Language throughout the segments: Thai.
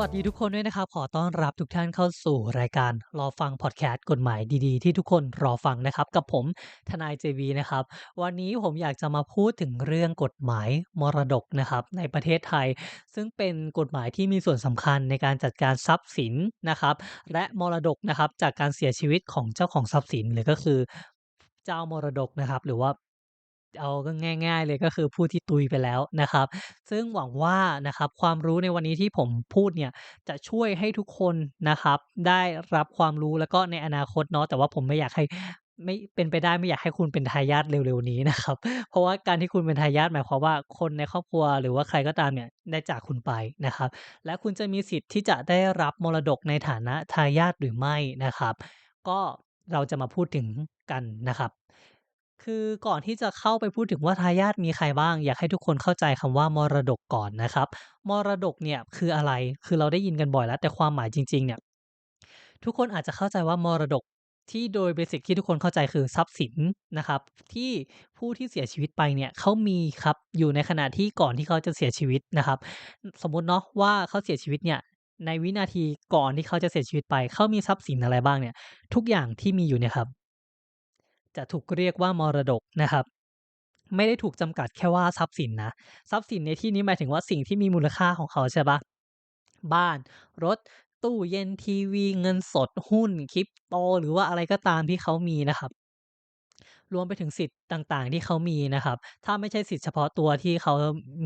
สวัสดีทุกคนด้วยนะครับ ขอต้อนรับทุกท่านเข้าสู่รายการรอฟังพอดแคสต์กฎหมายดีๆ ที่ทุกคนรอฟังนะครับ กับผมทนายเจวีนะครับ วันนี้ผมอยากจะมาพูดถึงเรื่องกฎหมายมรดกนะครับ ในประเทศไทย ซึ่งเป็นกฎหมายที่มีส่วนสำคัญในการจัดการทรัพย์สินนะครับ และมรดกนะครับจากการเสียชีวิตของเจ้าของทรัพย์สินหรือก็คือเจ้ามรดกนะครับ หรือว่า เอาก็ง่าย ๆ เลยก็คือผู้ที่ตุยไปแล้วนะครับ ซึ่งหวังว่านะครับความรู้ในวันนี้ที่ผมพูดเนี่ยจะช่วยให้ทุกคนนะครับ ได้รับความรู้แล้วก็ในอนาคตเนาะแต่ว่าผมไม่อยากให้ไม่เป็นไปได้ไม่อยากให้คุณเป็นทายาทเร็วๆนี้นะครับ เพราะว่าการที่คุณเป็นทายาทหมายความว่าคนในครอบครัวหรือว่าใครก็ตามเนี่ยได้จากคุณไปนะครับ และคุณจะมีสิทธิ์ที่จะได้รับมรดกในฐานะทายาทหรือไม่นะครับ ก็เราจะมาพูดถึงกันนะครับ คือก่อนที่จะเข้าไปพูดถึงว่าทายาทมีใครบ้าง อยากให้ทุกคนเข้าใจคำว่ามรดกก่อนนะครับ มรดกเนี่ยคืออะไรคือเราได้ยินกันบ่อยแล้ว แต่ความหมายจริง ๆ เนี่ย ทุกคนอาจจะเข้าใจว่ามรดกที่โดยเบสิกที่ทุกคนเข้าใจคือทรัพย์สินนะครับ ที่ผู้ที่เสียชีวิตไปเนี่ยเขามีครับอยู่ในขณะที่ก่อนที่เขาจะเสียชีวิตนะครับ สมมติเนาะว่าเขาเสียชีวิตเนี่ยในวินาทีก่อนที่เขาจะเสียชีวิตไปเขามีทรัพย์สินอะไรบ้างเนี่ย ทุกอย่างที่มีอยู่เนี่ยครับ จะถูกเรียกว่ามรดกนะครับ ไม่ได้ถูกจำกัดแค่ว่าทรัพย์สินนะทรัพย์สินในที่นี้หมายถึงว่าสิ่งที่มีมูลค่าของเขาใช่ปะบ้าน รถ ตู้เย็นทีวี เงินสดหุ้นคริปโต หรือว่าอะไรก็ตามที่เขามีนะครับ รวมไปถึงสิทธิ์ต่าง ๆ ที่เขามีนะครับ ถ้าไม่ใช่สิทธิ์เฉพาะตัวที่เขา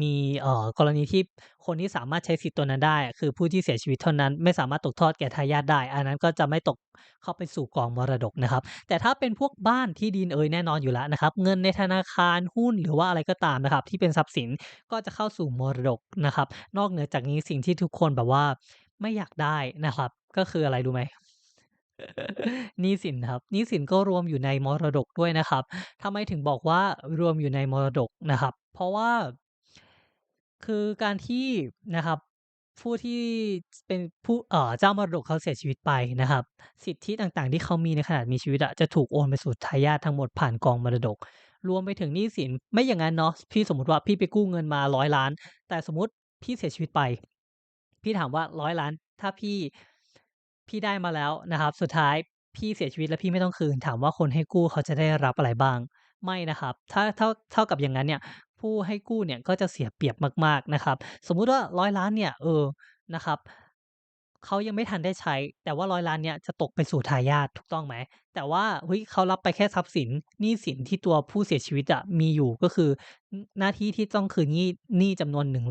มีเอ่อกรณีที่คนที่สามารถใช้สิทธิ์ตัวนั้นได้ คือผู้ที่เสียชีวิตเท่านั้นไม่สามารถตกทอดแก่ทายาทได้ อันนั้นก็จะไม่ตกเข้าไปสู่กองมรดกนะครับ แต่ถ้าเป็นพวกบ้านที่ดินเอ่ยแน่นอนอยู่แล้วนะครับ เงินในธนาคารหุ้นหรือว่าอะไรก็ตามนะครับ ที่เป็นทรัพย์สินก็จะเข้าสู่มรดกนะครับ นอกเหนือจากนี้สิ่งที่ทุกคนแบบว่าไม่อยากได้นะครับ ก็คืออะไรรู้ไหม? หนี้สินครับ หนี้สินก็รวมอยู่ในมรดกด้วยนะครับ ทำไมถึงบอกว่ารวมอยู่ในมรดกนะครับ เพราะว่า คือการที่นะครับ ผู้ที่เป็นผู้เอ่อเจ้ามรดกเขาเสียชีวิตไปนะครับ สิทธิต่างๆ ที่เขามีในขณะมีชีวิตอะจะถูกโอนไปสู่ทายาททั้งหมดผ่านกองมรดก รวมไปถึงหนี้สินไม่อย่างงั้นเนาะพี่สมมติว่าพี่ไปกู้เงินมา100,000,000แต่สมมติพี่เสียชีวิตไป พี่ถามว่า100,000,000ถ้าพี่ พี่ได้มาแล้วนะครับ สุดท้ายพี่เสียชีวิตแล้วพี่ไม่ต้องคืน ถามว่าคนให้กู้เขาจะได้รับอะไรบ้าง?ไม่นะครับ ถ้าเท่าเท่ากับอย่างงั้นเนี่ย ผู้ให้กู้เนี่ยก็จะเสียเปรียบมากๆนะครับ สมมุติว่า100,000,000เนี่ยเออนะครับเขายังไม่ทันได้ใช้ แต่ว่า100,000,000เนี่ยจะตกไปสู่ทายาทถูกต้องไหม?แต่ว่าเฮ้ยเขารับไปแค่ทรัพย์สินหนี้สินที่ตัวผู้เสียชีวิตอะมีอยู่ก็คือหน้าที่ที่ต้องคืนหนี้หนี้จำนวน1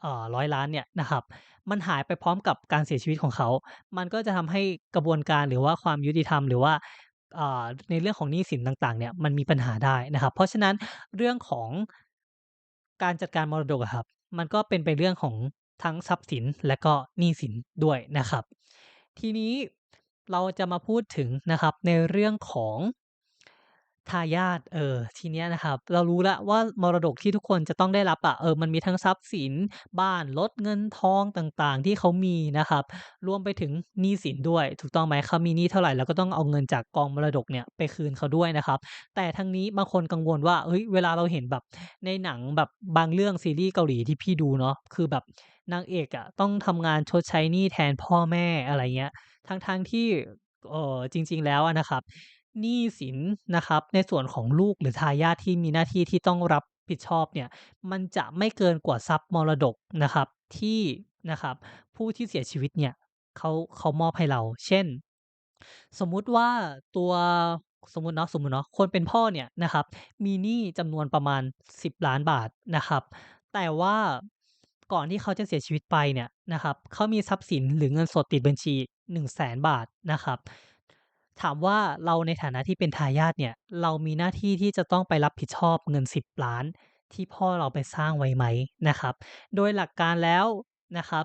เอ่อ100,000,000เนี่ยนะครับ มันหายไปพร้อมกับการเสียชีวิตของเขา มันก็จะทำให้กระบวนการหรือว่าความยุติธรรมหรือว่าในเรื่องของหนี้สินต่างๆเนี่ยมันมีปัญหาได้นะครับ เพราะฉะนั้นเรื่องของการจัดการมรดกครับ มันก็เป็นไปเรื่องของทั้งทรัพย์สินและก็หนี้สินด้วยนะครับ ทีนี้เราจะมาพูดถึงนะครับในเรื่องของ ทายาท เออ ทีเนี้ยนะครับ เรารู้แล้วว่ามรดกที่ทุกคนจะต้องได้รับอะ เออ มันมีทั้งทรัพย์สิน บ้าน รถ เงินทองต่าง ๆ ที่เขามีนะครับ รวมไปถึงหนี้สินด้วย ถูกต้องไหม?เขามีหนี้เท่าไร เราก็ต้องเอาเงินจากกองมรดกเนี่ยไปคืนเขาด้วยนะครับ แต่ทั้งนี้บางคนกังวลว่า เฮ้ย เวลาเราเห็นแบบในหนังแบบบางเรื่อง ซีรีส์เกาหลีที่พี่ดูเนาะ คือแบบนางเอกอะต้องทำงานชดใช้หนี้แทนพ่อแม่ อะไรเงี้ย ทั้ง ๆ ที่ เอ่อ จริง ๆ แล้วอะนะครับ หนี้สินนะครับ ในส่วนของลูกหรือทายาทที่มีหน้าที่ที่ต้องรับผิดชอบเนี่ย มันจะไม่เกินกว่าทรัพย์มรดกนะครับ ที่นะครับ ผู้ที่เสียชีวิตเนี่ยเขาเขามอบให้เรา เช่น สมมุติว่าตัวสมมติเนาะสมมุติเนาะคนเป็นพ่อเนี่ยนะครับ มีหนี้จำนวนประมาณ 10,000,000บาทนะครับ แต่ว่าก่อนที่เขาจะเสียชีวิตไปเนี่ยนะครับเขามีทรัพย์สินหรือเงินสดติดบัญชี 100,000บาทนะครับ ถามว่าเราในฐานะที่เป็นทายาทเนี่ย เรามีหน้าที่ที่จะต้องไปรับผิดชอบเงิน 10,000,000ที่พ่อเราไปสร้างไว้ไหมนะครับ โดยหลักการแล้วนะครับ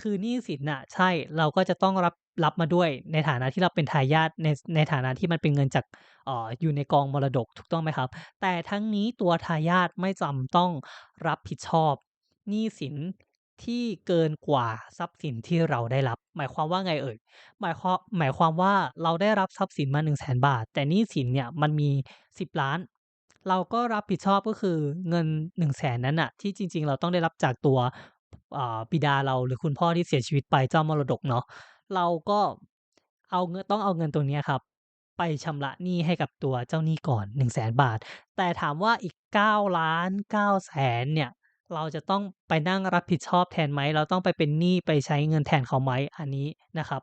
คือหนี้สินน่ะใช่เราก็จะต้องรับรับมาด้วยในฐานะที่เราเป็นทายาทในในฐานะที่มันเป็นเงินจากอ่ออยู่ในกองมรดกถูกต้องไหมครับ?แต่ทั้งนี้ตัวทายาทไม่จำต้องรับผิดชอบหนี้สิน ที่เกินกว่าทรัพย์สินที่เราได้รับ หมายความว่าไงเอ่ย?หมายความหมายความว่าเราได้รับทรัพย์สินมา100,000บาท แต่หนี้สินเนี่ยมันมี 10,000,000เราก็รับผิดชอบก็คือเงิน 100,000นั้นน่ะที่จริง ๆ เราต้องได้รับจากตัวอ่าบิดาเราหรือคุณพ่อที่เสียชีวิตไปเจ้ามรดกเนาะเราก็เอาเงินต้องเอาเงินตรงเนี้ยครับ ไปชำระหนี้ให้กับตัวเจ้าหนี้ก่อน100,000บาท แต่ถามว่าอีก9,900,000เนี่ย เราจะต้องไปนั่งรับผิดชอบแทนไหม เราต้องไปเป็นหนี้ไปใช้เงินแทนเขาไหมอันนี้นะครับ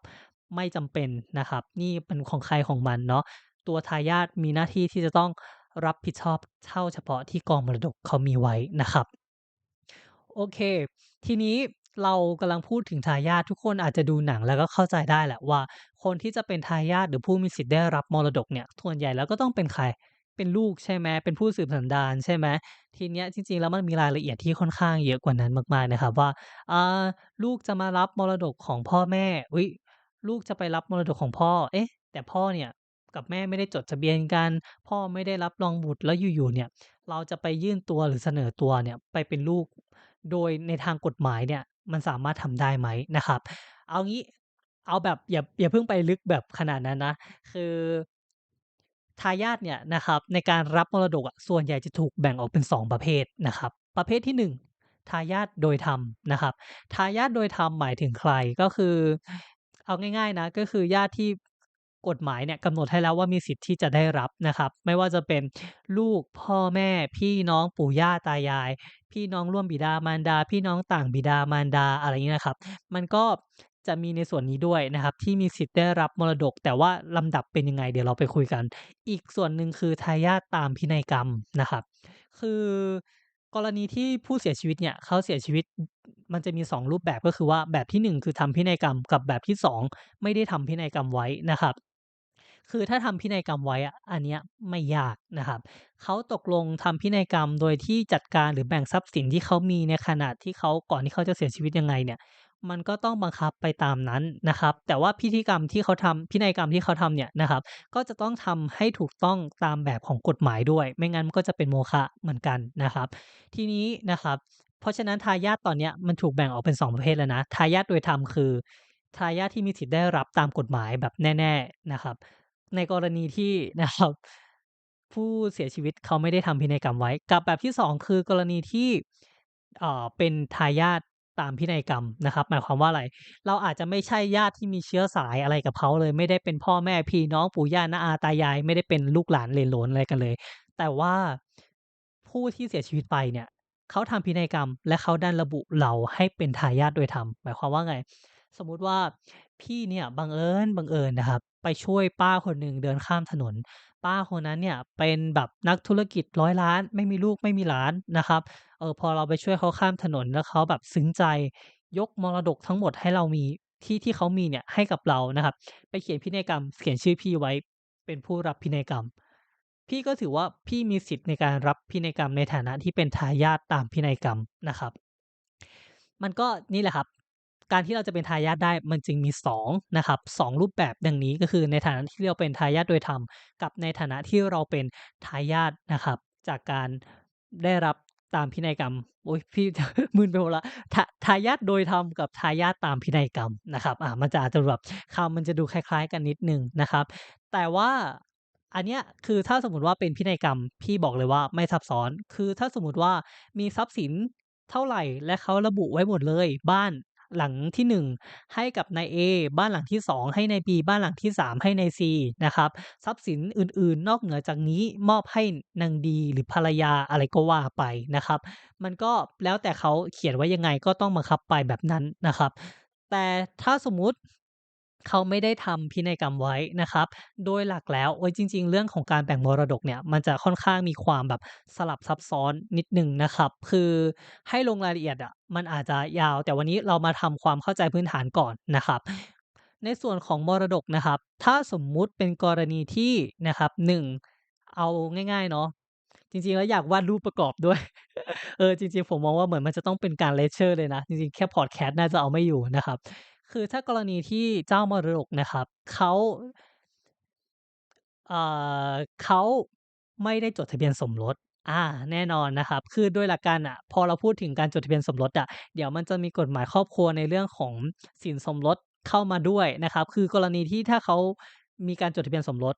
ไม่จำเป็นนะครับนี้เป็นของใครของมันเนาะตัวทายาทมีหน้าที่ที่จะต้องรับผิดชอบเท่าเฉพาะที่กองมรดกเขามีไว้นะครับ โอเค ทีนี้เรากำลังพูดถึงทายาททุกคนอาจจะดูหนังแล้วก็เข้าใจได้แหละว่า คนที่จะเป็นทายาทหรือผู้มีสิทธิ์ได้รับมรดกเนี่ยส่วนใหญ่แล้วก็ต้องเป็นใคร เป็นลูกใช่ไหม เป็นผู้สืบสันดานใช่ไหม ทีเนี้ยจริง ๆ แล้วมันมีรายละเอียดที่ค่อนข้างเยอะกว่านั้นมากๆนะครับว่า อ่า ลูกจะมารับมรดกของพ่อแม่ อุ๊ย ลูกจะไปรับมรดกของพ่อ เอ๊ะ แต่พ่อเนี่ยกับแม่ไม่ได้จดทะเบียนกัน พ่อไม่ได้รับรองบุตรแล้วอยู่ๆเนี่ย เราจะไปยื่นตัวหรือเสนอตัวเนี่ยไปเป็นลูก โดยในทางกฎหมายเนี่ยมันสามารถทำได้ไหมนะครับ เอางี้ เอาแบบอย่าอย่าเพิ่งไปลึกแบบขนาดนั้นนะ คือ ทายาทเนี่ยนะครับในการรับมรดกส่วนใหญ่จะถูกแบ่งออกเป็น 2 ประเภทนะครับ ประเภทที่ 1 ทายาทโดยธรรมนะครับทายาทโดยธรรมหมายถึงใครก็คือ เอาง่ายๆนะก็คือญาติที่กฎหมายเนี่ยกำหนดให้แล้วว่ามีสิทธิ์ที่จะได้รับนะครับ ไม่ว่าจะเป็นลูกพ่อแม่ พี่น้องปู่ย่าตายาย พี่น้องร่วมบิดามารดา พี่น้องต่างบิดามารดาอะไรอย่างงี้นะครับ มันก็ จะมีในส่วนนี้ด้วยนะครับ ที่มีสิทธิ์ได้รับมรดก แต่ว่าลำดับเป็นยังไง เดี๋ยวเราไปคุยกัน อีกส่วนหนึ่งคือทายาทตามพินัยกรรมนะครับ คือกรณีที่ผู้เสียชีวิตเนี่ยเขาเสียชีวิตมันจะมี 2 รูปแบบก็คือว่าแบบที่ 1 คือทำพินัยกรรมกับแบบที่ 2 ไม่ได้ทำพินัยกรรมไว้นะครับ คือถ้าทำพินัยกรรมไว้อะอันเนี้ยไม่ยากนะครับเขาตกลงทำพินัยกรรมโดยที่จัดการหรือแบ่งทรัพย์สินที่เขามีในขณะที่เขาก่อนที่เขาจะเสียชีวิตยังไงเนี่ย มันก็ต้องบังคับไปตามนั้นนะครับ แต่ว่าพิธีกรรมที่เขาทำพินัยกรรมที่เขาทำเนี่ยนะครับ ก็จะต้องทำให้ถูกต้องตามแบบของกฎหมายด้วย ไม่งั้นมันก็จะเป็นโมฆะเหมือนกันนะครับ ทีนี้นะครับ เพราะฉะนั้นทายาทตอนเนี้ยมันถูกแบ่งออกเป็น 2 ประเภทแล้วนะทายาทโดยธรรมคือทายาทที่มีสิทธิ์ได้รับตามกฎหมายแบบแน่ ๆนะครับ ในกรณีที่นะครับ ผู้เสียชีวิตเขาไม่ได้ทำพินัยกรรมไว้ กับแบบที่ 2 คือกรณีที่เอ่อเป็นทายาท ตามพินัยกรรมนะครับ หมายความว่าอะไร เราอาจจะไม่ใช่ญาติที่มีเชื้อสายอะไรกับเขาเลย ไม่ได้เป็นพ่อแม่พี่น้องปู่ย่าน้าอาตายาย ไม่ได้เป็นลูกหลานเลนหลนอะไรกันเลย แต่ว่าผู้ที่เสียชีวิตไปเนี่ยเขาทำพินัยกรรม และเขาดันระบุเราให้เป็นทายาทโดยธรรมหมายความว่าไง สมมุติว่าพี่เนี่ยบังเอิญบังเอิญนะครับ ไปช่วยป้าคนหนึ่งเดินข้ามถนน ป้าคนนั้นเนี่ยเป็นแบบนักธุรกิจร้อยล้าน ไม่มีลูกไม่มีหลานนะครับ เออพอเราไปช่วยเขาข้ามถนนแล้วเขาแบบซึ้งใจ ยกมรดกทั้งหมดให้เรามีที่ที่เขามีเนี่ยให้กับเรานะครับ ไปเขียนพินัยกรรม เขียนชื่อพี่ไว้เป็นผู้รับพินัยกรรม พี่ก็ถือว่าพี่มีสิทธิ์ในการรับพินัยกรรมในฐานะที่เป็นทายาทตามพินัยกรรมนะครับ มันก็นี่แหละครับ การที่เราจะเป็นทายาทได้มันจึงมี2นะครับ2รูปแบบดังนี้ก็คือในฐานะที่เราเป็นทายาทโดยธรรมกับในฐานะที่เราเป็นทายาทนะครับ จากการได้รับตามพินัยกรรมโอ๊ยพี่มึนไปหมดล้วทาทายาทโดยธรรมกับทายาทตามพินัยกรรมนะครับอ่ามันจะอาจจะแบบคำมันจะดูคล้าย ๆ กันนิดนึงนะครับ แต่ว่าอันเนี้ยคือถ้าสมมติว่าเป็นพินัยกรรมพี่บอกเลยว่าไม่ซับซ้อน คือถ้าสมมติว่ามีทรัพย์สินเท่าไหร่และเขาระบุไว้หมดเลย บ้าน หลังที่ 1 ให้กับนายเอบ้านหลังที่ 2 ให้นายบีบ้านหลังที่ 3 ให้นายซีนะครับทรัพย์สินอื่นๆ นอกเหนือจากนี้มอบให้นางดีหรือภรรยาอะไรก็ว่าไปนะครับ มันก็แล้วแต่เขาเขียนไว้ยังไงก็ต้องบังคับไปแบบนั้นนะครับ แต่ถ้าสมมุติ เขาไม่ได้ทำพินัยกรรมไว้นะครับ โดยหลักแล้วโอ๊ยจริง ๆ เรื่องของการแบ่งมรดกเนี่ยมันจะค่อนข้างมีความแบบสลับซับซ้อนนิดหนึ่งนะครับ คือให้ลงรายละเอียดอะมันอาจจะยาว แต่วันนี้เรามาทำความเข้าใจพื้นฐานก่อนนะครับ ในส่วนของมรดกนะครับ ถ้าสมมุติเป็นกรณีที่นะครับ1เอาง่ายๆเนาะจริงๆ แล้วอยากวาดรูปประกอบด้วย เออจริง ๆ ผมมองว่าเหมือนมันจะต้องเป็นการเลเชอร์เลยนะ จริงๆ แค่พอดแคสต์น่าจะเอาไม่อยู่นะครับ คือถ้ากรณีที่เจ้ามรดกนะครับเขาอ่าเขาไม่ได้จดทะเบียนสมรสอาแน่นอนนะครับ คือโดยหลักการน่ะ พอเราพูดถึงการจดทะเบียนสมรสอะ เดี๋ยวมันจะมีกฎหมายครอบครัวในเรื่องของสินสมรสเข้ามาด้วยนะครับ คือกรณีที่ถ้าเขามีการจดทะเบียนสมรส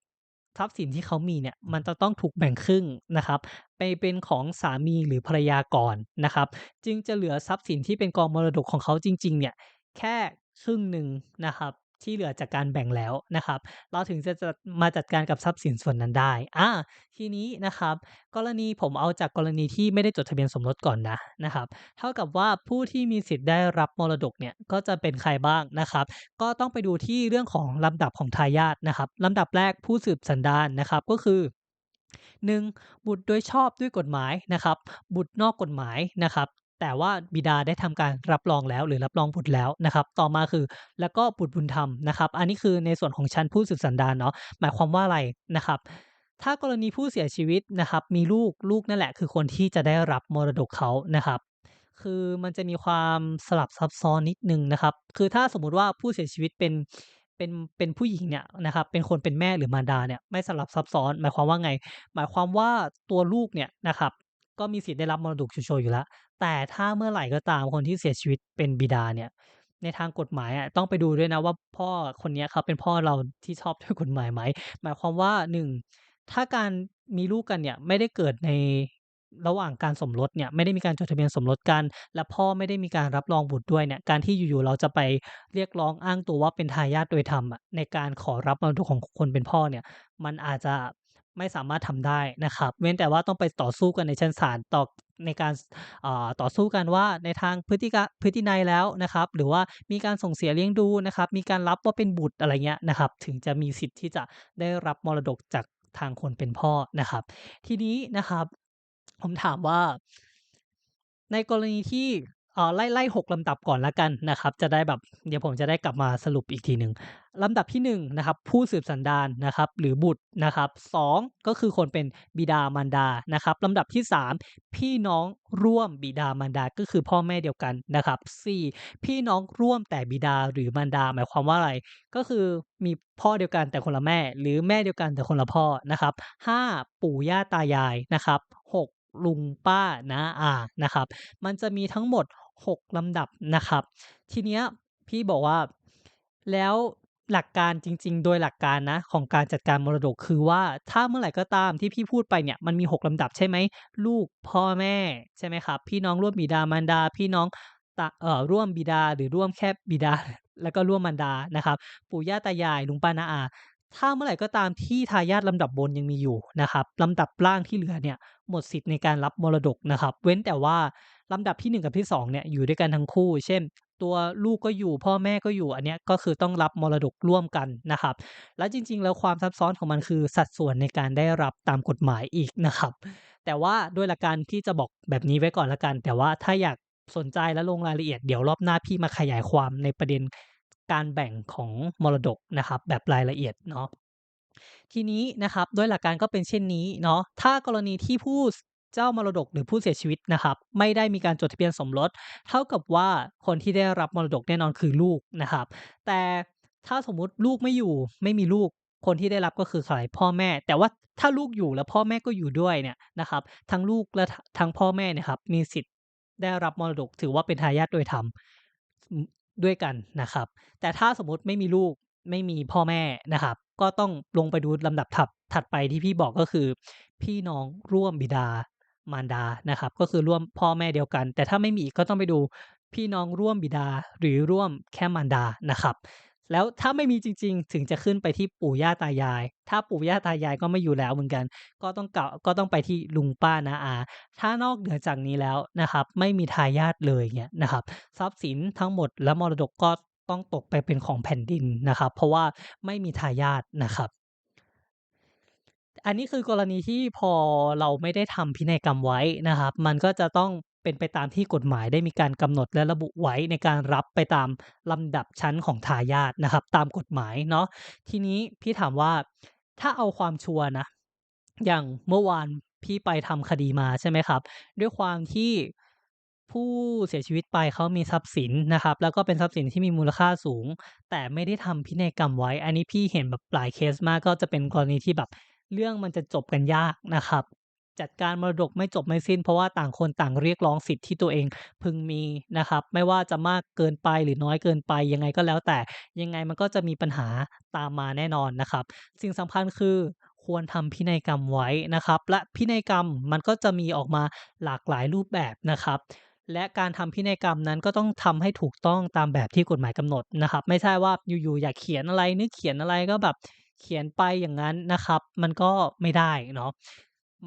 ทรัพย์สินที่เขามีเนี่ย มันจะต้องถูกแบ่งครึ่งนะครับ ไปเป็นของสามีหรือภรรยาก่อนนะครับ จึงจะเหลือทรัพย์สินที่เป็นกองมรดกของเขาจริง ๆ เนี่ย แค่ ครึ่งหนึ่งนะครับ ที่เหลือจากการแบ่งแล้วนะครับ เราถึงจะจะมาจัดการกับทรัพย์สินส่วนนั้นได้อ่าทีนี้นะครับ กรณีผมเอาจากกรณีที่ไม่ได้จดทะเบียนสมรสก่อนนะนะครับ เท่ากับว่าผู้ที่มีสิทธิ์ได้รับมรดกเนี่ยก็จะเป็นใครบ้างนะครับ ก็ต้องไปดูที่เรื่องของลำดับของทายาทนะครับลำดับแรกผู้สืบสันดานนะครับก็คือ 1. บุตรโดยชอบด้วยกฎหมายนะครับ บุตรนอกกฎหมายนะครับ แต่ว่าบิดาได้ทำการรับรองแล้วหรือรับรองบุตรแล้วนะครับ ต่อมาคือแล้วก็บุตรบุญธรรมนะครับ อันนี้คือในส่วนของชั้นผู้สืบสันดานเนาะหมายความว่าอะไรนะครับ ถ้ากรณีผู้เสียชีวิตนะครับ มีลูกลูกนั่นแหละ คือคนที่จะได้รับมรดกเขานะครับ คือมันจะมีความสลับซับซ้อนนิดนึงนะครับ คือถ้าสมมุติว่าผู้เสียชีวิตเป็นเป็นเป็นผู้หญิงเนี่ยนะครับเป็นคนเป็นแม่หรือมารดาเนี่ยไม่สลับซับซ้อน หมายความว่าไง หมายความว่าตัวลูกเนี่ยนะครับก็มีสิทธิ์ได้รับมรดกโชว์ๆอยู่แล้ว แต่ถ้าเมื่อไหร่ก็ตามคนที่เสียชีวิตเป็นบิดาเนี่ย ในทางกฎหมายอะต้องไปดูด้วยนะว่าพ่อคนเนี้ยเขาเป็นพ่อเราที่ชอบด้วยกฎหมายไหม หมายความว่าหนึ่งถ้าการมีลูกกันเนี่ยไม่ได้เกิดในระหว่างการสมรสเนี่ยไม่ได้มีการจดทะเบียนสมรสกัน และพ่อไม่ได้มีการรับรองบุตรด้วยเนี่ยการที่อยู่ๆเราจะไปเรียกร้องอ้างตัวว่าเป็นทายาทโดยธรรมอะในการขอรับมรดกของคนเป็นพ่อเนี่ย มันอาจจะ ไม่สามารถทำได้นะครับ เว้นแต่ว่าต้องไปต่อสู้กันในชั้นศาลต่อในการต่อสู้กันว่าในทางพฤติกะพฤตินัยแล้วนะครับ หรือว่ามีการส่งเสียเลี้ยงดูนะครับ มีการรับว่าเป็นบุตรอะไรเงี้ยนะครับ ถึงจะมีสิทธิ์ที่จะได้รับมรดกจากทางคนเป็นพ่อนะครับ ทีนี้นะครับ ผมถามว่า ในกรณีที่ เอ่อไล่ไล่6ลำดับก่อนล้วกันนะครับ จะได้แบบเดี๋ยวผมจะได้กลับมาสรุปอีกทีหนึ่งลำดับที่1นนะครับผู้สืบสันดานนะครับหรือบุตรนะครับ2ก็คือคนเป็นบิดามารดานะครับลำดับที่ 3 พี่น้องร่วมบิดามารดาก็คือพ่อแม่เดียวกันนะครับ 4 พี่น้องร่วมแต่บิดาหรือมารดาหมายความว่าอะไร ก็คือมีพ่อเดียวกันแต่คนละแม่ หรือแม่เดียวกันแต่คนละพ่อนะครับ 5 ปู่ย่าตายายนะครับ 6 ลุงป้าน้าอานะครับ มันจะมีทั้งหมด 6 ลำดับนะครับ ทีเนี้ยพี่บอกว่าแล้วหลักการจริง ๆ โดยหลักการนะของการจัดการมรดกคือว่าถ้าเมื่อไหร่ก็ตามที่พี่พูดไปเนี่ยมันมี 6 ลำดับใช่ไหมลูกพ่อแม่ใช่ไหมครับ พี่น้องร่วมบิดามารดา พี่น้องตะเอ่อร่วมบิดาหรือร่วมแค่บิดา แล้วก็ร่วมมารดานะครับปู่ย่าตายายลุงป้าน้าอา ถ้าเมื่อไหร่ก็ตามที่ทายาทลำดับบนยังมีอยู่นะครับลำดับล่างที่เหลือเนี่ยหมดสิทธิ์ในการรับมรดกนะครับ เว้นแต่ว่า ลำดับที่ 1 กับที่ 2 เนี่ยอยู่ด้วยกันทั้งคู่ เช่น ตัวลูกก็อยู่พ่อแม่ก็อยู่อันเนี้ยก็คือต้องรับมรดกร่วมกันนะครับ แล้วจริง ๆ แล้วความซับซ้อนของมันคือสัดส่วนในการได้รับตามกฎหมายอีกนะครับ แต่ว่าด้วยหลักการที่จะบอกแบบนี้ไว้ก่อนแล้วกัน แต่ว่าถ้าอยากสนใจและลงรายละเอียดเดี๋ยวรอบหน้าพี่มาขยายความในประเด็นการแบ่งของมรดกนะครับ แบบรายละเอียดเนาะทีนี้นะครับด้วยหลักการก็เป็นเช่นนี้เนาะถ้ากรณีที่ผู้ เจ้ามรดกหรือผู้เสียชีวิตนะครับไม่ได้มีการจดทะเบียนสมรส เท่ากับว่าคนที่ได้รับมรดกแน่นอนคือลูกนะครับ แต่ถ้าสมมุติลูกไม่อยู่ไม่มีลูกคนที่ได้รับก็คือใครพ่อแม่ แต่ว่าถ้าลูกอยู่แล้วพ่อแม่ก็อยู่ด้วยเนี่ยนะครับ ทั้งลูกและทั้งพ่อแม่เนี่ยครับมีสิทธิ์ได้รับมรดกถือว่าเป็นทายาทโดยธรรมด้วยกันนะครับ แต่ถ้าสมมติไม่มีลูกไม่มีพ่อแม่นะครับ ก็ต้องลงไปดูลำดับถัดถัดไปที่พี่บอกก็คือ พี่น้องร่วมบิดา มารดานะครับ ก็คือร่วมพ่อแม่เดียวกัน แต่ถ้าไม่มีอีกก็ต้องไปดูพี่น้องร่วมบิดาหรือร่วมแค่มารดานะครับแล้วถ้าไม่มีจริง ๆ ถึงจะขึ้นไปที่ปู่ย่าตายาย ถ้าปู่ย่าตายายก็ไม่อยู่แล้วเหมือนกัน ก็ต้องเก่าก็ต้องไปที่ลุงป้าน้าอา ถ้านอกเหนือจากนี้แล้วนะครับ ไม่มีทายาทเลยเงี้ยนะครับ ทรัพย์สินทั้งหมดและมรดกก็ต้องตกไปเป็นของแผ่นดินนะครับ เพราะว่าไม่มีทายาทนะครับ อันนี้คือกรณีที่พอเราไม่ได้ทำพินัยกรรมไว้นะครับ มันก็จะต้องเป็นไปตามที่กฎหมายได้มีการกำหนดและระบุไว้ในการรับไปตามลำดับชั้นของทายาทนะครับ ตามกฎหมายเนาะทีนี้พี่ถามว่าถ้าเอาความชัวร์นะอย่างเมื่อวานพี่ไปทำคดีมาใช่ไหมครับ ด้วยความที่ผู้เสียชีวิตไปเขามีทรัพย์สินนะครับ แล้วก็เป็นทรัพย์สินที่มีมูลค่าสูง แต่ไม่ได้ทำพินัยกรรมไว้ อันนี้พี่เห็นแบบหลายเคสมากก็จะเป็นกรณีที่แบบ เรื่องมันจะจบกันยากนะครับ จัดการมรดกไม่จบไม่สิ้น เพราะว่าต่างคนต่างเรียกร้องสิทธิ์ที่ตัวเองพึงมีนะครับ ไม่ว่าจะมากเกินไปหรือน้อยเกินไปยังไงก็แล้วแต่ยังไงมันก็จะมีปัญหาตามมาแน่นอนนะครับ สิ่งสำคัญคือควรทำพินัยกรรมไว้นะครับ และพินัยกรรมมันก็จะมีออกมาหลากหลายรูปแบบนะครับ และการทำพินัยกรรมนั้นก็ต้องทำให้ถูกต้องตามแบบที่กฎหมายกำหนดนะครับ ไม่ใช่ว่าอยู่ๆอยากเขียนอะไรนึกเขียนอะไรก็แบบ เขียนไปอย่างงั้นนะครับ มันก็ไม่ได้เนาะ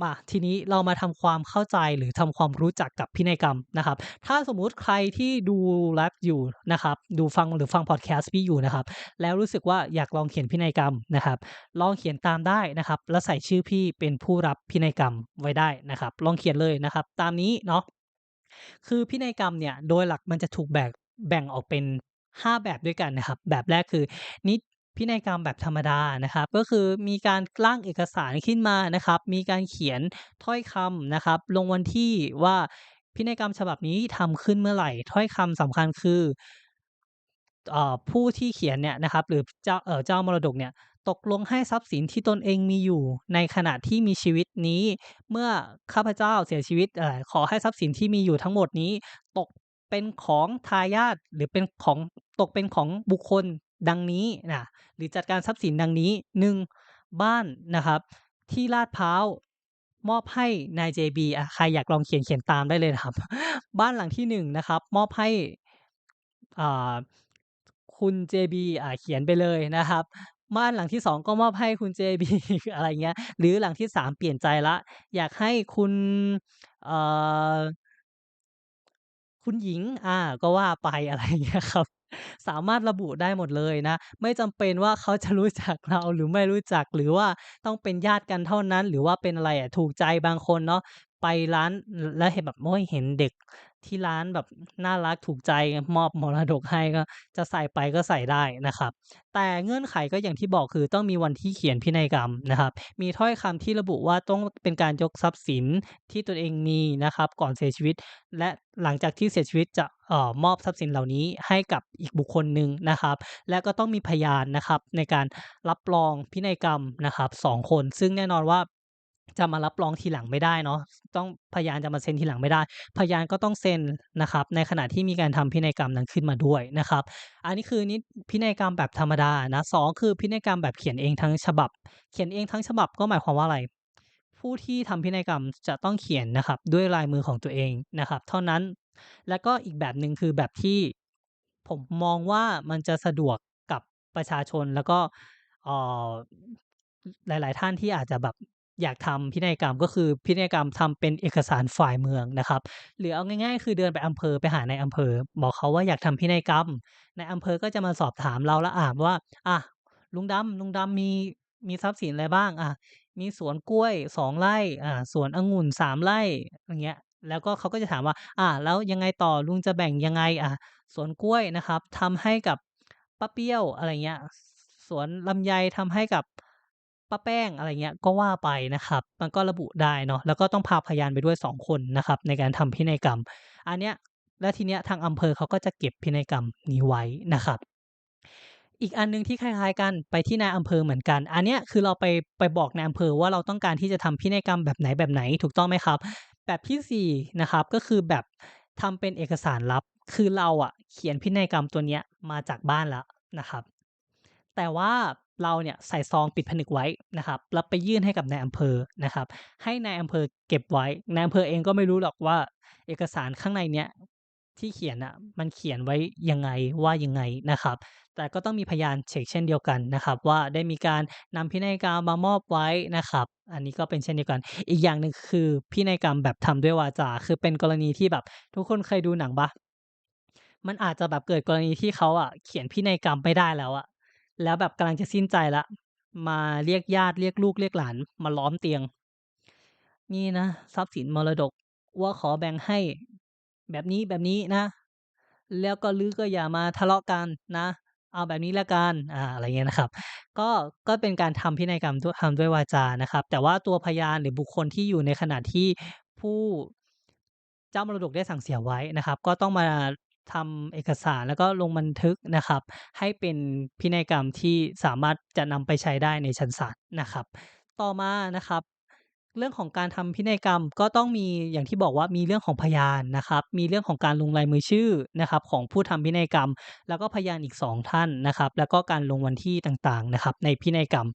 มาทีนี้เรามาทำความเข้าใจหรือทำความรู้จักกับพินัยกรรมนะครับ ถ้าสมมุติใครที่ดูไลฟ์อยู่นะครับ ดูฟังหรือฟังพอดแคสต์พี่อยู่นะครับ แล้วรู้สึกว่าอยากลองเขียนพินัยกรรมนะครับ ลองเขียนตามได้นะครับ แล้วใส่ชื่อพี่เป็นผู้รับพินัยกรรมไว้ได้นะครับ ลองเขียนเลยนะครับ ตามนี้เนาะ คือพินัยกรรมเนี่ยโดยหลักมันจะถูกแบกแบ่งออกเป็น 5 แบบด้วยกันนะครับ แบบแรกคือนิ พินัยกรรมแบบธรรมดานะครับ ก็คือมีการร่างเอกสารขึ้นมานะครับ มีการเขียนถ้อยคำนะครับ ลงวันที่ว่าพินัยกรรมฉบับนี้ทำขึ้นเมื่อไหร่ ถ้อยคำสำคัญคืออผู้ที่เขียนเนี่ยนะครับ หรือเจ้าเจ้ามรดกเนี่ยตกลงให้ทรัพย์สินที่ตนเองมีอยู่ ในขณะที่มีชีวิตนี้ เมื่อข้าพเจ้าเสียชีวิตอขอให้ทรัพย์สินที่มีอยู่ทั้งหมดนี้ ตกเป็นของทายาทหรือเป็นของตกเป็นของบุคคล ดังนี้นะหรือจัดการทรัพย์สินดังนี้ 1 บ้านนะครับที่ลาดพร้าวมอบให้นายเจบีใครอยากลองเขียนเขียนตามได้เลยนะครับ บ้านหลังที่1นนะครับมอบให้อ่าคุณเจบีอ่าเขียนไปเลยนะครับ บ้านหลังที่ 2 ก็มอบให้คุณเจบีอะไรเงี้ย หรือหลังที่ 3 เปลี่ยนใจล้วอยากให้คุณเอ่อคุณหญิง อ่า ก็ว่าไปอะไรเงี้ยครับ สามารถระบุได้หมดเลยนะ ไม่จำเป็นว่าเขาจะรู้จักเราหรือไม่รู้จักหรือว่าต้องเป็นญาติกันเท่านั้น หรือว่าเป็นอะไรอะถูกใจบางคนเนาะไปร้านแล้วเห็นแบบโอ้ยเห็นเด็ก ที่ร้านแบบน่ารักถูกใจมอบมรดกให้ก็จะใส่ไปก็ใส่ได้นะครับ แต่เงื่อนไขก็อย่างที่บอกคือต้องมีวันที่เขียนพินัยกรรมนะครับ มีถ้อยคำที่ระบุว่าต้องเป็นการยกทรัพย์สินที่ตนเองมีนะครับก่อนเสียชีวิต และหลังจากที่เสียชีวิตจะออมอบทรัพย์สินเหล่านี้ให้กับอีกบุคคลหนึ่งนะครับ และก็ต้องมีพยานนะครับในการรับรองพินัยกรรมนะครับ2คน ซึ่งแน่นอนว่า จะมารับรองทีหลังไม่ได้เนาะต้องพยานจะมาเซ็นทีหลังไม่ได้ พยานก็ต้องเซ็นนะครับ ในขณะที่มีการทำพินัยกรรมนั้นขึ้นมาด้วยนะครับ อันนี้คือนิพินัยกรรมแบบธรรมดานะ2คือพินัยกรรมแบบเขียนเองทั้งฉบับ เขียนเองทั้งฉบับก็หมายความว่าอะไร ผู้ที่ทำพินัยกรรมจะต้องเขียนนะครับด้วยลายมือของตัวเองนะครับ เท่านั้น แล้วก็อีกแบบหนึ่งคือแบบที่ผมมองว่ามันจะสะดวกกับประชาชนแล้วก็อ่อหลาย ๆ ท่านที่อาจจะแบบ อยากทำพินัยกรรมก็คือพินัยกรรมทำเป็นเอกสารฝ่ายเมืองนะครับ หรือเอาง่าย ๆ คือเดินไปอำเภอไปหาในอำเภอ บอกเขาว่าอยากทำพินัยกรรมในอำเภอก็จะมาสอบถามเราแล้วอ่าว่า"อะลุงดำลุงดำมีมีทรัพย์สินอะไรบ้าง?"อะมีสวนกล้วย2ไร่ อ่า สวนองุ่น3ไร่อย่างเงี้ย แล้วก็เขาก็จะถามว่า"อาแล้วยังไงต่อลุงจะแบ่งยังไง?"อะสวนกล้วยนะครับทำให้กับป้าเปี้ยวอะไรเงี้ยสสวนลำไยทำให้กับ ป้าแป้งอะไรเงี้ยก็ว่าไปนะครับ มันก็ระบุได้เนาะแล้วก็ต้องพาพยานไปด้วย 2 คนนะครับในการทำพินัยกรรม อันเนี้ยแล้วทีเนี้ยทางอำเภอเขาก็จะเก็บพินัยกรรมนี้ไว้นะครับ อีกอันหนึ่งที่คล้ายๆกันไปที่นายอำเภอเหมือนกัน อันเนี้ยคือเราไปไปบอกนายอำเภอว่าเราต้องการที่จะทำพินัยกรรมแบบไหนๆถูกต้องไหมครับ?แบบที่4นะครับก็คือแบบทำเป็นเอกสารลับ คือเราอะเขียนพินัยกรรมตัวเนี้ยมาจากบ้านแล้วนะครับ แต่ว่า เราเนี่ยใส่ซองปิดผนึกไว้นะครับแล้วไปยื่นให้กับนายอำเภอนะครับ ให้นายอำเภอเก็บไว้นายอำเภอเองก็ไม่รู้หรอกว่า เอกสารข้างในเนี้ยที่เขียนน่ะมันเขียนไว้ยังไงว่ายังไงนะครับ แต่ก็ต้องมีพยานเฉกเช่นเดียวกันนะครับ ว่าได้มีการนำพินัยกรรมมามอบไว้นะครับ อันนี้ก็เป็นเช่นเดียวกัน อีกอย่างหนึ่งคือพินัยกรรมแบบทำด้วยวาจาคือเป็นกรณีที่แบบ ทุกคนเคยดูหนังปล่า?มันอาจจะแบบเกิดกรณีที่เขาอะเขียนพินัยกรรมไม่ได้แล้วอะ แล้วแบบกำลังจะสิ้นใจล้วมาเรียกญาติเรียกลูกเรียกหลานมาล้อมเตียง"นี่นะทรัพย์สินมรดกอัวขอแบ่งให้ แบบนี้ๆนะ แล้วก็ลือก็อย่ามาทะเลาะกันนะ เอาแบบนี้แล้วกัน"อ่าอะไรเงี้ยนะครับ ก็ก็เป็นการทำพินัยกรรมด้วยทำด้วยวาจานะครับ แต่ว่าตัวพยานหรือบุคคลที่อยู่ในขณะที่ผู้เจ้ามรดกได้สั่งเสียไว้นะครับ ก็ต้องมา ทำเอกสารแล้วก็ลงบันทึกนะครับ ให้เป็นพินัยกรรมที่สามารถจะนำไปใช้ได้ในชั้นศาลนะครับ ต่อมานะครับเรื่องของการทำพินัยกรรมก็ต้องมีอย่างที่บอกว่ามีเรื่องของพยานนะครับ มีเรื่องของการลงลายมือชื่อนะครับ ของผู้ทำพินัยกรรม แล้วก็พยานอีก 2 ท่านนะครับ แล้วก็การลงวันที่ต่างๆนะครับ ในพินัยกรรม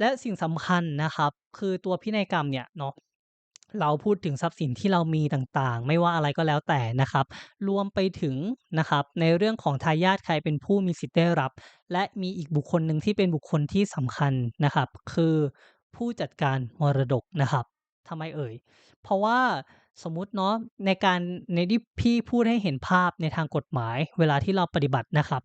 และสิ่งสำคัญนะครับ คือตัวพินัยกรรมเนี่ยเนาะ เราพูดถึงทรัพย์สินที่เรามีต่างๆ ไม่ว่าอะไรก็แล้วแต่นะครับ รวมไปถึงนะครับในเรื่องของทายาทใครเป็นผู้มีสิทธิ์ได้รับ และมีอีกบุคคลหนึ่งที่เป็นบุคคลที่สำคัญนะครับ คือผู้จัดการมรดกนะครับทำไมเอ่ย เพราะว่าสมมุติเนาะในการในที่พี่พูดให้เห็นภาพในทางกฎหมาย เวลาที่เราปฏิบัตินะครับ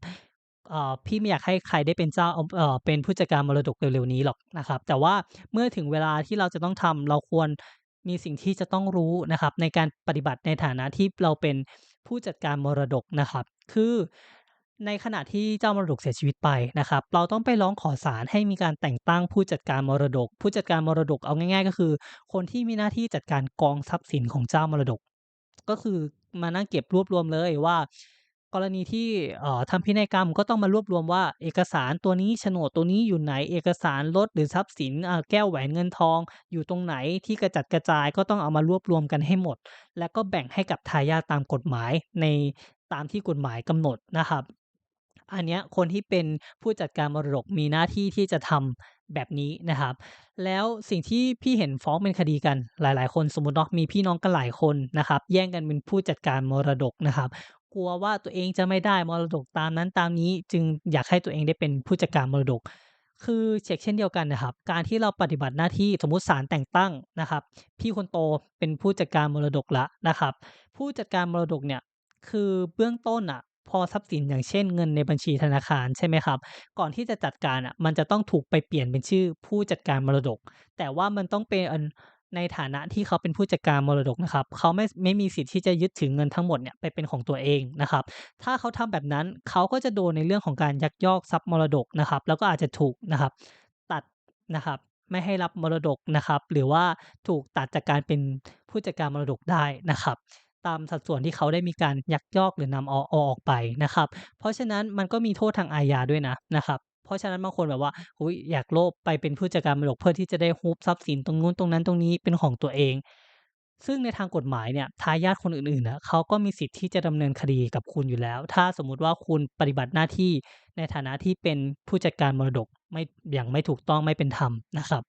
พี่ไม่อยากให้ใครได้เป็นเจ้าเอ่อเป็นผู้จัดการมรดกเร็วๆนี้หรอกนะครับ แต่ว่าเมื่อถึงเวลาที่เราจะต้องทำเราควร มีสิ่งที่จะต้องรู้นะครับ ในการปฏิบัติในฐานะที่เราเป็นผู้จัดการมรดกนะครับ คือในขณะที่เจ้ามรดกเสียชีวิตไปนะครับ เราต้องไปร้องขอศาลให้มีการแต่งตั้งผู้จัดการมรดก ผู้จัดการมรดกเอาง่าย ๆ ก็คือ คนที่มีหน้าที่จัดการกองทรัพย์สินของเจ้ามรดก ก็คือมานั่งเก็บรวบรวมเลยว่า กรณีที่เอ่อทำพินัยกรรมก็ต้องมารวบรวมว่าเอกสารตัวนี้โฉนดตัวนี้อยู่ไหนเอกสารรถหรือทรัพย์สินอ่าแก้วแหวนเงินทอง อยู่ตรงไหนที่กระจัดกระจายก็ต้องเอามารวบรวมกันให้หมด แล้วก็แบ่งให้กับทายาทตามกฎหมายในตามที่กฎหมายกำหนดนะครับ อันเนี้ยคนที่เป็นผู้จัดการมรดกมีหน้าที่ที่จะทำแบบนี้นะครับ แล้วสิ่งที่พี่เห็นฟ้องเป็นคดีกันหลาย ๆ คนสมมติเนาะมีพี่น้องกันหลายคนนะครับ แย่งกันเป็นผู้จัดการมรดกนะครับ ลัวว่าตัวเองจะไม่ได้มรดกตามนั้นตามนี้ จึงอยากให้ตัวเองได้เป็นผู้จัดการมรดก คือเชกเช่นเดียวกันนะครับ การที่เราปฏิบัติหน้าที่สมมุติศาลแต่งตั้งนะครับ พี่คนโตเป็นผู้จัดการมรดกล้วนะครับ ผู้จัดการมรดกเนี่ยคือเบื้องต้นน่ะพอทรัพย์สินอย่างเช่นเงินในบัญชีธนาคารใช่ไหมครับ ก่อนที่จะจัดการอะมันจะต้องถูกไปเปลี่ยนเป็นชื่อผู้จัดการมรดก แต่ว่ามันต้องเป็น ในฐานะที่เขาเป็นผู้จัดการมรดกนะครับ เขาไม่ไม่มีสิทธิ์ที่จะยึดถือเงินทั้งหมดเนี่ยไปเป็นของตัวเองนะครับ ถ้าเขาทำแบบนั้นเขาก็จะโดนในเรื่องของการยักยอกทรัพย์มรดกนะครับ แล้วก็อาจจะถูกนะครับ ตัดนะครับไม่ให้รับมรดกนะครับ หรือว่าถูกตัดจากการเป็นผู้จัดการมรดกได้นะครับ ตามสัดส่วนที่เขาได้มีการยักยอกหรือนำเอาเอาออกไปนะครับ เพราะฉะนั้นมันก็มีโทษทางอาญาด้วยนะนะครับ เพราะฉะนั้นบางคนแบบว่าอุ๊ยอยากโลภไปเป็นผู้จัดการมรดกเพื่อที่จะได้ฮุบทรัพย์สินตรงนู้นตรงนั้นตรงนี้เป็นของตัวเอง ซึ่งในทางกฎหมายเนี่ยทายาทคนอื่นๆนะเขาก็มีสิทธิ์ที่จะดำเนินคดีกับคุณอยู่แล้ว ถ้าสมมุติว่าคุณปฏิบัติหน้าที่ในฐานะที่เป็นผู้จัดการมรดกไม่อย่างไม่ถูกต้องไม่เป็นธรรมนะครับ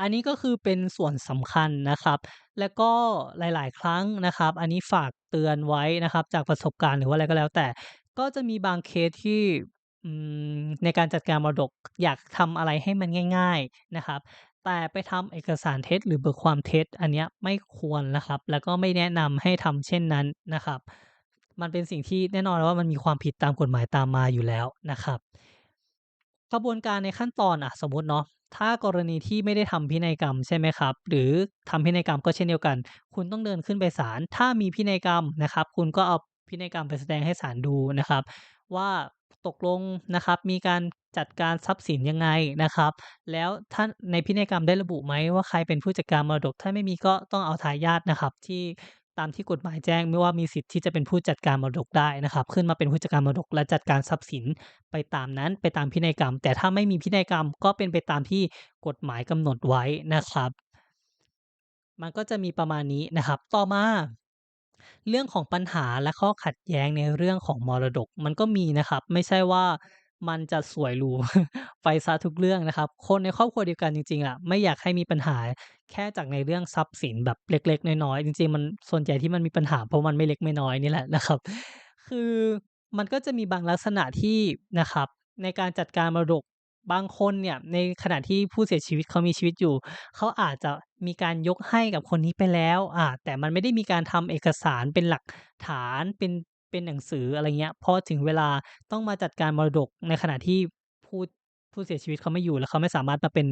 อันนี้ก็คือเป็นส่วนสำคัญนะครับ แล้วก็หลาย ๆ ครั้งนะครับ อันนี้ฝากเตือนไว้นะครับ จากประสบการณ์หรือว่าอะไรก็แล้วแต่ ก็จะมีบางเคสที่ อืม ในการจัดการมรดก อยากทำอะไรให้มันง่าย ๆนะครับ แต่ไปทำเอกสารเท็จ หรือเบิกความเท็จ อันเนี้ยไม่ควรนะครับ แล้วก็ไม่แนะนำให้ทำเช่นนั้นนะครับ มันเป็นสิ่งที่แน่นอนว่ามันมีความผิดตามกฎหมายตามมาอยู่แล้วนะครับ กระบวนการในขั้นตอนอะสมมติเนาะถ้ากรณีที่ไม่ได้ทำพินัยกรรมใช่ไหมครับ หรือทำพินัยกรรมก็เช่นเดียวกัน คุณต้องเดินขึ้นไปศาลถ้ามีพินัยกรรมนะครับ คุณก็เอาพินัยกรรมไปแสดงให้ศาลดูนะครับ ว่า ตกลงนะครับมีการจัดการทรัพย์สินยังไงนะครับ แล้วถ้านในพินัยกรรมได้ระบุไหมว่าใครเป็นผู้จัดการมรดก ถ้าไม่มีก็ต้องเอาทายาทนะครับที่ตามที่กฎหมายแจ้งไม่ว่ามีสิทธิ์ที่จะเป็นผู้จัดการมรดกได้นะครับ ขึ้นมาเป็นผู้จัดการมรดกและจัดการทรัพย์สินไปตามนั้นไปตามพินัยกรรม แต่ถ้าไม่มีพินัยกรรมก็เป็นไปตามที่กฎหมายกำหนดไว้นะครับ มันก็จะมีประมาณนี้นะครับ ต่อมา เรื่องของปัญหาและข้อขัดแย้งในเรื่องของมรดกมันก็มีนะครับ ไม่ใช่ว่ามันจะสวยหรู ไปเสียทุกเรื่องนะครับ คนในครอบครัวเดียวกันจริงๆอะไม่อยากให้มีปัญหาแค่จากในเรื่องทรัพย์สินแบบเล็ก ๆ น้อยๆจริงๆมันส่วนใหญ่ที่มันมีปัญหาเพราะมันไม่เล็กไม่น้อยนี่แหละนะครับ คือมันก็จะมีบางลักษณะที่นะครับ ในการจัดการมรดก บางคนเนี่ยในขณะที่ผู้เสียชีวิตเขามีชีวิตอยู่ เขาอาจจะมีการยกให้กับคนนี้ไปแล้วอ่าแต่มันไม่ได้มีการทำเอกสารเป็นหลักฐานเป็นเป็นหนังสืออะไรเงี้ยพอถึงเวลาต้องมาจัดการมรดกในขณะที่ผู้ผู้เสียชีวิตเขาไม่อยู่แล้วเขาไม่สามารถมาเป็น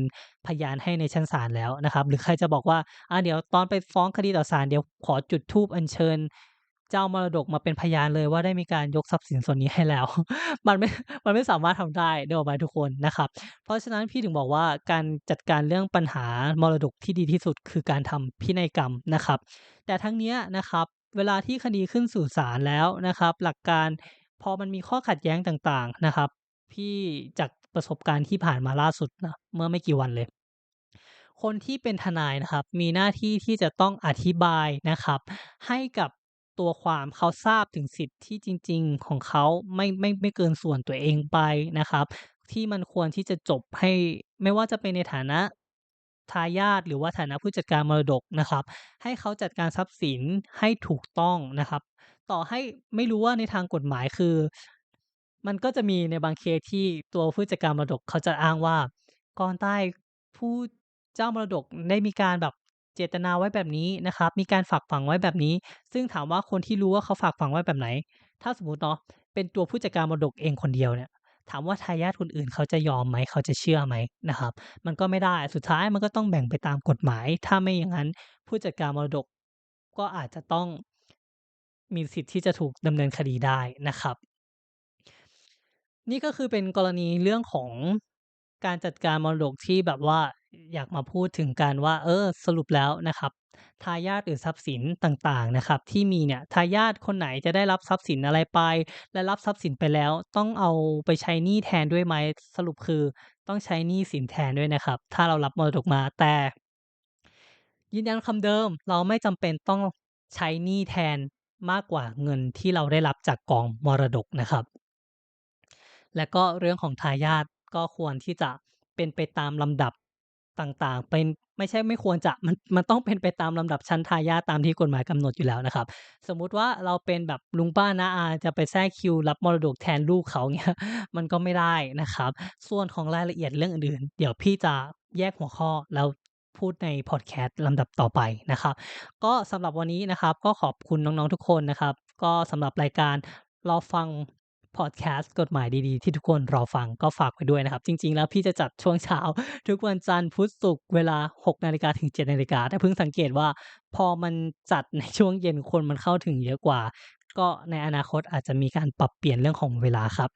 พยานให้ในชั้นศาลแล้วนะครับ หรือใครจะบอกว่าอ่าเดี๋ยวตอนไปฟ้องคดีต่อศาลเดี๋ยวขอจุดธูปอัญเชิญ เจ้ามรดกมาเป็นพยานเลยว่าได้มีการยกทรัพย์สินส่วนนี้ให้แล้ว มันไม่ มันไม่สามารถทำได้นึกออกไหมทุกคนนะครับ เพราะฉะนั้นพี่ถึงบอกว่าการจัดการเรื่องปัญหามรดกที่ดีที่สุดคือการทำพินัยกรรมนะครับ แต่ทั้งเนี้ยนะครับเวลาที่คดีขึ้นสู่ศาลแล้วนะครับ หลักการพอมันมีข้อขัดแย้งต่างๆนะครับ พี่จากประสบการณ์ที่ผ่านมาล่าสุดนะเมื่อไม่กี่วันเลย คนที่เป็นทนายนะครับ มีหน้าที่ที่จะต้องอธิบายนะครับ ให้กับ ตัวความเขาทราบถึงสิทธิ์ที่จริง ๆ ของเขาไม่ไม่ไม่เกินส่วนตัวเองไปนะครับ ที่มันควรที่จะจบให้ไม่ว่าจะเป็นในฐานะทายาทหรือว่าฐานะผู้จัดการมรดกนะครับ ให้เขาจัดการทรัพย์สินให้ถูกต้องนะครับ ต่อให้ไม่รู้ว่าในทางกฎหมายคือ มันก็จะมีในบางเคสที่ตัวผู้จัดการมรดกเขาจะอ้างว่าก่อนใตายผู้เจ้ามรดกได้มีการแบบ เจตนาไว้แบบนี้นะครับ มีการฝากฝังไว้แบบนี้ ซึ่งถามว่าคนที่รู้ว่าเขาฝากฝังไว้แบบไหน ถ้าสมมติเนาะ เป็นตัวผู้จัดการมรดกเองคนเดียวเนี่ย ถามว่าทายาทคนอื่นเขาจะยอมไหม เขาจะเชื่อไหมนะครับ มันก็ไม่ได้ สุดท้ายมันก็ต้องแบ่งไปตามกฎหมาย ถ้าไม่อย่างงั้นผู้จัดการมรดกก็อาจจะต้องมีสิทธิ์ที่จะถูกดำเนินคดีได้นะครับ นี่ก็คือเป็นกรณีเรื่องของ การจัดการมรดกที่แบบว่าอยากมาพูดถึงกันว่า เออ สรุปแล้วนะครับทายาทหรือทรัพย์สินต่างๆนะครับ ที่มีเนี่ยทายาทคนไหนจะได้รับทรัพย์สินอะไรไป และรับทรัพย์สินไปแล้ว ต้องเอาไปใช้หนี้แทนด้วยไหมสรุปคือ ต้องใช้หนี้สินแทนด้วยนะครับ ถ้าเรารับมรดกมาแต่ ยืนยันคำเดิมเราไม่จำเป็นต้องใช้หนี้แทนมากกว่าเงินที่เราได้รับจากกองมรดกนะครับ และก็เรื่องของทายาท ก็ควรที่จะเป็นไปตามลำดับต่างๆ เป็นไม่ใช่ไม่ควรจะมันมันต้องเป็นไปตามลำดับชั้นทายาทตามที่กฎหมายกำหนดอยู่แล้วนะครับ สมมุติว่าเราเป็นแบบลุงป้าน้าอาจะไปแทรกคิว รับมรดกแทนลูกเขาเงี้ยมันก็ไม่ได้นะครับ ส่วนของรายละเอียดเรื่องอื่นๆ เดี๋ยวพี่จะแยกหัวข้อแล้วพูดในพอดแคสต์ลำดับต่อไปนะครับ ก็สำหรับวันนี้นะครับก็ขอบคุณน้องๆทุกคนนะครับ ก็สำหรับรายการรอฟัง พอดแคสต์กฎหมายดีๆ ที่ทุกคนรอฟังก็ฝากไว้ด้วยนะครับ จริง ๆ แล้วพี่จะจัดช่วงเช้า ทุกวันจันทร์พุธศุกร์เวลา 6 นาฬิกาถึง 7 นาฬิกาแต่เพิ่งสังเกตว่า พอมันจัดในช่วงเย็นคนมันเข้าถึงเยอะกว่า ก็ในอนาคตอาจจะมีการปรับเปลี่ยนเรื่องของเวลาครับ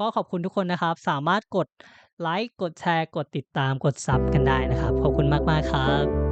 ก็ขอบคุณทุกคนนะครับ สามารถกดไลก์กดแชร์ กดติดตามกดซับกันได้นะครับ ขอบคุณมากๆครับ